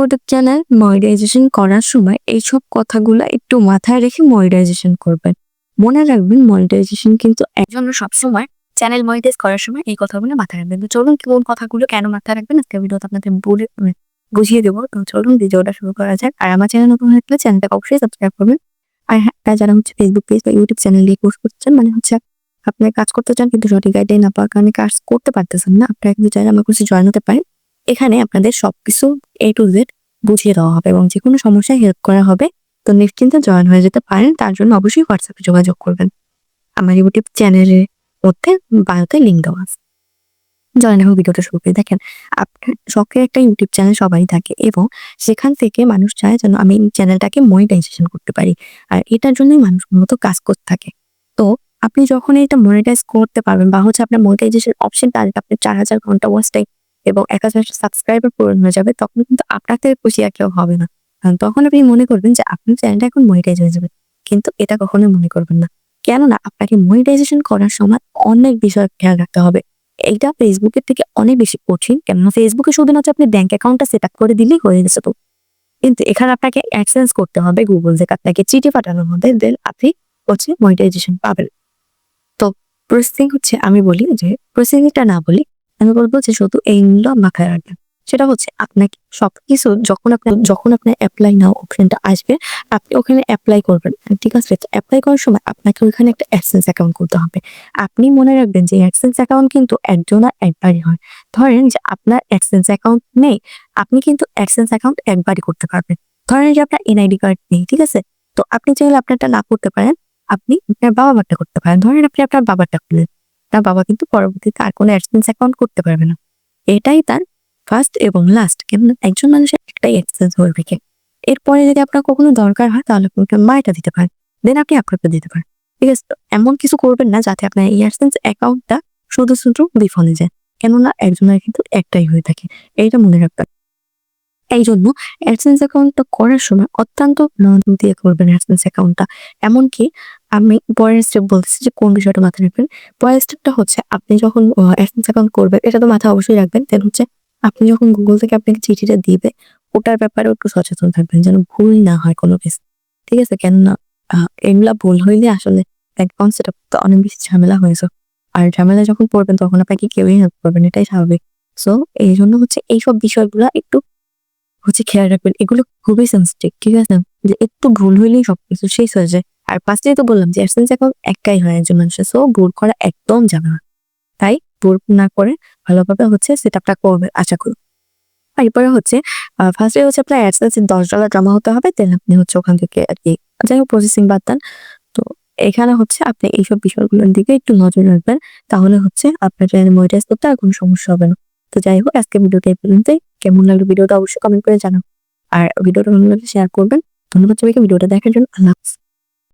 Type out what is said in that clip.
YouTube channel monetization করার সময় এইসব কথাগুলো একটু মাথায় রেখে মনিটাইজেশন করবেন। মনে রাখবেন মনিটাইজেশন কিন্তু একজন সবসময় চ্যানেল মনিটাইজ করার সময় এই কথাগুলো মাথায় রাখবেন। তো চলুন কোন কথাগুলো কেন মাথায় রাখবেন? আজকে ভিডিওতে আপনাদের বলে বুঝিয়ে দেবো। তো চলুন ভিডিওটা শুরু করা যাক। আর আমার চ্যানেল নতুন হয়ে থাকলে চ্যানেলটাকে অবশ্যই সাবস্ক্রাইব করবেন। আর হ্যাঁ যারা হচ্ছে ফেসবুক পেজ বা ইউটিউব চ্যানেল দিয়ে কোর্স করতে চান মানে হচ্ছে আপনি কাজ করতে চান কিন্তু সঠিক গাইডলাইন না পাওয়ার কারণে কাজ করতে পারতেছেন না, আপনারা কিন্তু চাইলে আমার কোর্সে জয়েন হতে পারেন। এখানে আপনাদের সবকিছু এ টু জেড বুঝিয়ে দেওয়া হবে এবং যে কোনো সমস্যায় হেল্প করা হবে, তো নিশ্চিন্তে জয়েন হয়ে যেতে পারেন। তার জন্য অবশ্যই হোয়াটসঅ্যাপে যোগাযোগ করবেন। আমার ইউটিউব চ্যানেলের মধ্যে বায়োতে লিঙ্ক দেওয়া আছে। জয়েন এখন ভিডিওটা শুরু করে দেখেন, আপনার শখের একটা ইউটিউব চ্যানেল সবাই থাকে এবং সেখান থেকে মানুষ চায় যেন আমি চ্যানেলটাকে মনিটাইজেশন করতে পারি। আর এটার জন্যই মানুষ মূলত কাজ করতে থাকে। তো আপনি যখন এটা মনিটাইজ করতে পারবেন বা হচ্ছে আপনার মনিটাইজেশন অপশন টার্গেট আপনি চার হাজার ঘণ্টা ওয়াচ টাইম এবং এক হাজার সাবস্ক্রাইবার পূরণ হয়ে যাবে, তখন কিন্তু আপনার থেকে খুশি আর কেউ হবে না। কারণ তখন আপনি মনে করবেন যে, আপনার চ্যানেলটা এখন মনিটাইজ হয়ে যাবে। কিন্তু এটা কখনো মনে করবেন না। কেননা, আপনাকে মনিটাইজেশন করার সময় অনেক বিষয় খেয়াল রাখতে হবে। এইটা ফেসবুকের থেকে অনেক বেশি কঠিন। কেননা ফেসবুকে শুধুমাত্র আপনি ব্যাংক অ্যাকাউন্টটা সেট আপ করে দিলেই হয়ে গেছে তো। কিন্তু এখানে আপনাকে অ্যাক্সেন্স করতে হবে গুগল থেকে আপনাকে চিঠি পাঠানোর মধ্যে দেন আপনি হচ্ছে মনিটাইজেশন পাবেন। তো প্রসেসিং হচ্ছে, আমি বলি যে প্রসেসিংটা না বলি আমি বলব যে শুধু এইগুলো মাথায় রাখবেন। সেটা হচ্ছে আপনাকে সবকিছু যখন আপনার যখন আপনার অ্যাপ্লাই নাও অপশনটা আসবে, আপনি ওখানে অ্যাপ্লাই করবেন। ঠিক আছে অ্যাপ্লাই করার সময় আপনাকে ওইখানে একটা অ্যাডসেন্স অ্যাকাউন্ট করতে হবে। আপনি মনে রাখবেন যে অ্যাডসেন্স অ্যাকাউন্ট কিন্তু একজন একবারই হয়। ধরেন যে আপনার অ্যাডসেন্স অ্যাকাউন্ট নেই, আপনি কিন্তু অ্যাডসেন্স অ্যাকাউন্ট একবারই করতে পারবেন। ধরেন যে আপনার এনআইডি কার্ড নেই, ঠিক আছে? তো আপনি চাইলে আপনারটা না করতে পারেন, আপনি আপনার বাবা মারটা করতে পারেন। ধরেন আপনি আপনার বাবারটা খুললেন তার বাবা কিন্তু পরবর্তীতে আর কোনো অ্যাডসেন্স অ্যাকাউন্ট করতে পারবে না। এটাই তার ফার্স্ট এবং লাস্ট কেন একজন মানুষের একটাই অ্যাক্সেস হয়ে থাকে। এরপরে যদি আপনার কখনো দরকার হয় তাহলে আপনাকে মায়েটা দিতে পারেন দেন আপনি আপনাকে দিতে পারেন। ঠিক আছে এমন কিছু করবেন না যাতে আপনার এই অ্যাডসেন্স অ্যাকাউন্টটা শুধু শুধু বিফলে যায়। কেননা একজনের কিন্তু একটাই হয়ে থাকে। এইটা মনে রাখবেন। এই জন্য অ্যাডসেন্স অ্যাকাউন্টটা করার সময় অত্যন্ত নজর দিয়ে করবেন অ্যাডসেন্স অ্যাকাউন্টটা এমনকি আমি পরের স্টেপ বলতেছি যে কোন বিষয়টা মাথায় রাখবেন? পরের স্টেপটা হচ্ছে আপনি যখন অ্যাডসেন্স অ্যাকাউন্ট করবেন, এটা তো মাথায় অবশ্যই রাখবেন। দেন হচ্ছে আপনি যখন গুগল থেকে আপনাকে চিঠিটা দিবে, ওটার ব্যাপারে একটু সচেতন থাকবেন যেন ভুল না হয় কোনো কিছু। ঠিক আছে? কেননা এগুলা ভুল হইলে আসলে অ্যাকাউন্ট সেট তো অনেক বেশি ঝামেলা হয়েছে আর ঝামেলা যখন পড়বেন তখন আপনাকে কেউই হেল্প করবেন এটাই স্বাভাবিক। সো এই জন্য হচ্ছে এইসব বিষয়গুলো একটু হচ্ছে খেয়াল রাখবেন, এগুলো খুবই সেন্সিটিভ ঠিক আছে? যে একটু ভুল হইলেই সবকিছু শেষ হয়ে যায়। আর ফার্স্টেই তো বললাম যে অ্যাডসেন্স অ্যাকাউন্ট একাই হয় একজন মানুষের সো ভুল করা একদম যাবে না। তাই ভুল না করে ভালোভাবে হচ্ছে সেট আপটা করবে, আশা করি। এরপরে হচ্ছে ফার্স্টে হচ্ছে আপনার অ্যাডসেন্স দশ ডলার জমা হতে হবে দেন আপনি হচ্ছে ওখান থেকে আর কি, যাই হোক প্রসেসিং বাদ দেন। তো এখানে হচ্ছে আপনি এইসব বিষয়গুলোর দিকে একটু নজর রাখবেন, তাহলে হচ্ছে আপনার মনিটাইজ করতে আর কোনো সমস্যা হবে না। তো যাই হোক আজকে ভিডিওটা এই পর্যন্তই। কেমন লাগল ভিডিওটা অবশ্যই কমেন্ট করে জানাও। আর ভিডিওটা ভালো শেয়ার করবেন। ধন্যবাদ সবাইকে। ভিডিওটা দেখার জন্য আল্লাহ।